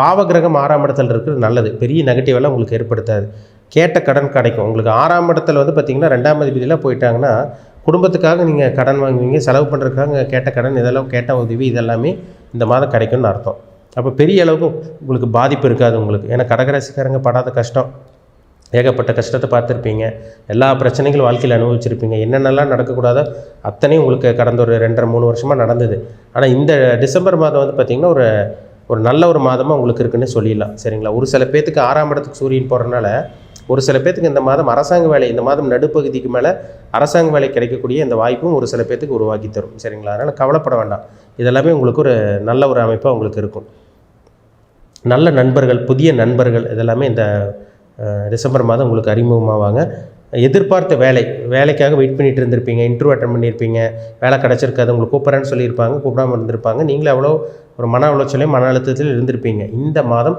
பாவகிரகம் ஆறாம் இடத்துல இருக்கிறது நல்லது. பெரிய நெகட்டிவெல்லாம் உங்களுக்கு ஏற்படுத்தாது. கேட்ட கடன் கிடைக்கும். உங்களுக்கு ஆறாம் இடத்துல வந்து பார்த்திங்கன்னா ரெண்டாம் அதிபதியெலாம் போயிட்டாங்கன்னா குடும்பத்துக்காக நீங்கள் கடன் வாங்குவீங்க செலவு பண்ணுறதுக்காக கேட்ட கடன் இதெல்லாம் கேட்ட உதவி இதெல்லாமே இந்த மாதம் கிடைக்கும்னு அர்த்தம். அப்போ பெரிய அளவுக்கு உங்களுக்கு பாதிப்பு இருக்காது உங்களுக்கு. ஏன்னா கடகராசிக்காரங்க படாத கஷ்டம். ஏகப்பட்ட கஷ்டத்தை பார்த்துருப்பீங்க. எல்லா பிரச்சனைகளும் வாழ்க்கையில் அனுபவிச்சிருப்பீங்க. என்னென்னலாம் நடக்கக்கூடாதோ அத்தனையும் உங்களுக்கு கடந்த ஒரு ரெண்டரை மூணு வருஷமாக நடந்தது. ஆனால் இந்த டிசம்பர் மாதம் வந்து பார்த்திங்கன்னா ஒரு ஒரு நல்ல ஒரு மாதமாக உங்களுக்கு இருக்குன்னு சொல்லிடலாம். சரிங்களா? ஒரு சில பேத்துக்கு ஆறாம் இடத்துக்கு சூரியன் போகிறனால ஒரு சில பேத்துக்கு இந்த மாதம் அரசாங்க வேலை இந்த மாதம் நடுப்பகுதிக்கு மேலே அரசாங்க வேலை கிடைக்கக்கூடிய இந்த வாய்ப்பும் ஒரு சில பேத்துக்கு உருவாக்கி தரும். சரிங்களா? அதனால் கவலைப்பட வேண்டாம். இதெல்லாமே உங்களுக்கு ஒரு நல்ல ஒரு அமைப்பாக உங்களுக்கு இருக்கும். நல்ல நண்பர்கள் புதிய நண்பர்கள் இதெல்லாமே இந்த டிசம்பர் மாதம் உங்களுக்கு அறிமுகமாவாங்க. எதிர்பார்த்த வேலை வேலைக்காக வெயிட் பண்ணிட்டு இருந்திருப்பீங்க இன்டர்வியூ அட்டன் பண்ணியிருப்பீங்க வேலை கிடச்சிருக்காது உங்களுக்கு கூப்பிட்றேன்னு சொல்லியிருப்பாங்க கூப்பிடாம இருந்திருப்பாங்க நீங்களும் அவ்வளோ ஒரு மன உளைச்சலையும் மன அழுத்தத்தில் இருந்திருப்பீங்க. இந்த மாதம்